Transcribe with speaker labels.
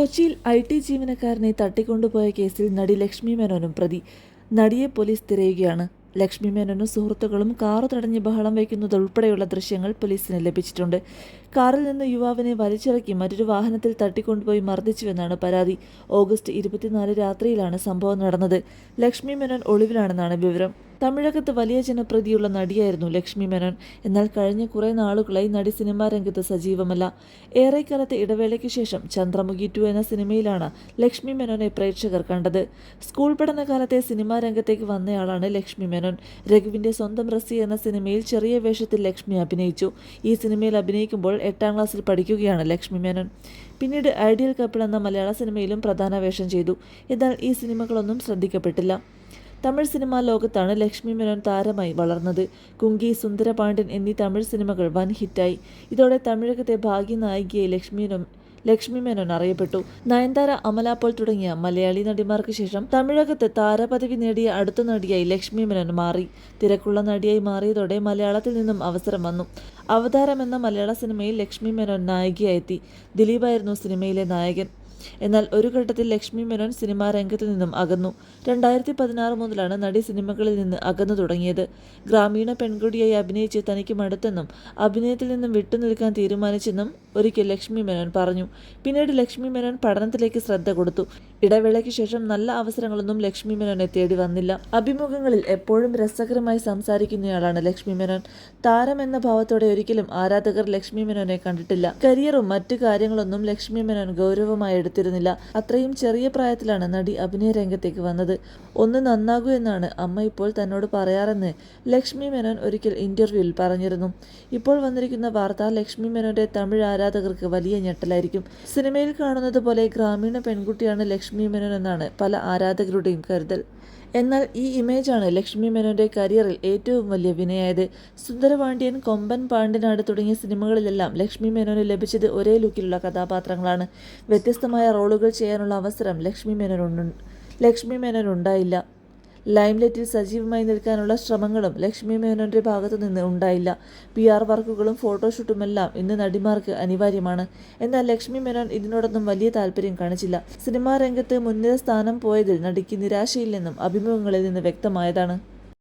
Speaker 1: കൊച്ചിയിൽ I T ജീവനക്കാരനെ തട്ടിക്കൊണ്ടുപോയ കേസിൽ നടി ലക്ഷ്മി മേനോനും പ്രതി. നടിയെ പോലീസ് തിരയുകയാണ്. ലക്ഷ്മി മേനോനും സുഹൃത്തുക്കളും കാറു തടഞ്ഞ് ബഹളം വയ്ക്കുന്നത് ഉൾപ്പെടെയുള്ള ദൃശ്യങ്ങൾ പോലീസിന് ലഭിച്ചിട്ടുണ്ട്. കാറിൽ നിന്ന് യുവാവിനെ വലിച്ചിറക്കി മറ്റൊരു വാഹനത്തിൽ തട്ടിക്കൊണ്ടുപോയി മർദ്ദിച്ചുവെന്നാണ് പരാതി. ഓഗസ്റ്റ് ഇരുപത്തിനാല് രാത്രിയിലാണ് സംഭവം നടന്നത്. ലക്ഷ്മി മേനോൻ ഒളിവിലാണെന്നാണ് വിവരം. തമിഴകത്ത് വലിയ ജനപ്രീതിയുള്ള നടിയായിരുന്നു ലക്ഷ്മി മേനോൻ. എന്നാൽ കഴിഞ്ഞ കുറേ നാളുകളായി നടി സിനിമാ രംഗത്ത് സജീവമല്ല. ഏറെക്കാലത്തെ ഇടവേളയ്ക്ക് ശേഷം ചന്ദ്രമുഖി ടു എന്ന സിനിമയിലാണ് ലക്ഷ്മി മേനോനെ പ്രേക്ഷകർ കണ്ടത്. സ്കൂൾ പഠനകാലത്തെ സിനിമാ രംഗത്തേക്ക് വന്നയാളാണ് ലക്ഷ്മി മേനോൻ. രഘുവിന്റെ സ്വന്തം റസി എന്ന സിനിമയിൽ ചെറിയ വേഷത്തിൽ ലക്ഷ്മി അഭിനയിച്ചു. ഈ സിനിമയിൽ അഭിനയിക്കുമ്പോൾ എട്ടാം ക്ലാസ്സിൽ പഠിക്കുകയാണ് ലക്ഷ്മി മേനോൻ. പിന്നീട് ഐഡിയൽ കപ്പിൾ എന്ന മലയാള സിനിമയിലും പ്രധാന വേഷം ചെയ്തു. എന്നാൽ ഈ സിനിമകളൊന്നും ശ്രദ്ധിക്കപ്പെട്ടില്ല. തമിഴ് സിനിമാ ലോകത്താണ് ലക്ഷ്മി മേനോൻ താരമായി വളർന്നത്. കുങ്കി സുന്ദരപാണ്ഡ്യൻ എന്നീ തമിഴ് സിനിമകൾ വൻ ഹിറ്റായി. ഇതോടെ തമിഴകത്തെ ഭാഗ്യനായികയായി ലക്ഷ്മി ലക്ഷ്മി മേനോൻ അറിയപ്പെട്ടു. നയൻതാര അമല പോൾ തുടങ്ങിയ മലയാളി നടിമാർക്ക് ശേഷം തമിഴകത്ത് താരപദവി നേടിയ അടുത്ത നടിയായി ലക്ഷ്മി മേനോൻ മാറി. തിരക്കുള്ള നടിയായി മാറിയതോടെ മലയാളത്തിൽ നിന്നും അവസരം വന്നു. അവതാരം എന്ന മലയാള സിനിമയിൽ ലക്ഷ്മി മേനോൻ നായികയായെത്തി. ദിലീപായിരുന്നു സിനിമയിലെ നായകൻ. എന്നാൽ ഒരു ഘട്ടത്തിൽ ലക്ഷ്മി മേനോൻ സിനിമാ രംഗത്തു നിന്നും അകന്നു. രണ്ടായിരത്തി പതിനാറ് മുതലാണ് നടി സിനിമകളിൽ നിന്ന് അകന്നു തുടങ്ങിയത്. ഗ്രാമീണ പെൺകുട്ടിയായി അഭിനയിച്ച് തനിക്ക് മടുത്തെന്നും അഭിനയത്തിൽ നിന്നും വിട്ടുനിൽക്കാൻ തീരുമാനിച്ചെന്നും ഒരിക്കൽ ലക്ഷ്മി മേനോൻ പറഞ്ഞു. പിന്നീട് ലക്ഷ്മി മേനോൻ പഠനത്തിലേക്ക് ശ്രദ്ധ കൊടുത്തു. ഇടവേളയ്ക്ക് ശേഷം നല്ല അവസരങ്ങളൊന്നും ലക്ഷ്മി മേനോനെ തേടി വന്നില്ല. അഭിമുഖങ്ങളിൽ എപ്പോഴും രസകരമായി സംസാരിക്കുന്നയാളാണ് ലക്ഷ്മി മേനോൻ. താരം എന്ന ഭാവത്തോടെ ഒരിക്കലും ആരാധകർ ലക്ഷ്മി മേനോനെ കണ്ടിട്ടില്ല. കരിയറും മറ്റു കാര്യങ്ങളൊന്നും ലക്ഷ്മി മേനോൻ ഗൗരവമായി എടുത്തിരുന്നില്ല അത്രയും ചെറിയ പ്രായത്തിലാണ് നടി അഭിനയ രംഗത്തേക്ക് വന്നത്. ഒന്ന് നന്നാകൂ എന്നാണ് അമ്മ ഇപ്പോൾ തന്നോട് പറയാറെന്ന് ലക്ഷ്മി മേനോൻ ഒരിക്കൽ ഇന്റർവ്യൂവിൽ പറഞ്ഞിരുന്നു. ഇപ്പോൾ വന്നിരിക്കുന്ന വാർത്ത ലക്ഷ്മി മേനോന്റെ തമിഴ് ആരാധകർക്ക് വലിയ ഞെട്ടലായിരിക്കും. സിനിമയിൽ കാണുന്നത് പോലെ ഗ്രാമീണ പെൺകുട്ടിയാണ് ലക്ഷ്മി മേനോൻ എന്നാണ് പല ആരാധകരുടെയും കരുതൽ. എന്നാൽ ഈ ഇമേജാണ് ലക്ഷ്മി മേനോന്റെ കരിയറിൽ ഏറ്റവും വലിയ വിനയായത്. സുന്ദരപാണ്ഡ്യൻ കൊമ്പൻ പാണ്ഡ്യനാട് തുടങ്ങിയ സിനിമകളിലെല്ലാം ലക്ഷ്മി മേനോന് ലഭിച്ചത് ഒരേ ലുക്കിലുള്ള കഥാപാത്രങ്ങളാണ്. വ്യത്യസ്തമായ റോളുകൾ ചെയ്യാനുള്ള അവസരം ലക്ഷ്മി മേനോനുണ്ട്. ലക്ഷ്മി മേനോനുണ്ടായില്ല. ലൈംലൈറ്റിൽ സജീവമായി നിൽക്കാനുള്ള ശ്രമങ്ങളും ലക്ഷ്മി മേനോന്റെ ഭാഗത്തു നിന്ന് ഉണ്ടായില്ല. പി ആർ വർക്കുകളും ഫോട്ടോഷൂട്ടുമെല്ലാം ഇന്ന് നടിമാർക്ക് അനിവാര്യമാണ്. എന്നാൽ ലക്ഷ്മി മേനോൻ ഇതിനോടൊന്നും വലിയ താല്പര്യം കാണിച്ചില്ല. സിനിമാ രംഗത്ത് മുൻനിര സ്ഥാനം പോയതിൽ നടിക്ക് നിരാശയില്ലെന്നും അഭിമുഖങ്ങളിൽ നിന്ന് വ്യക്തമായതാണ്.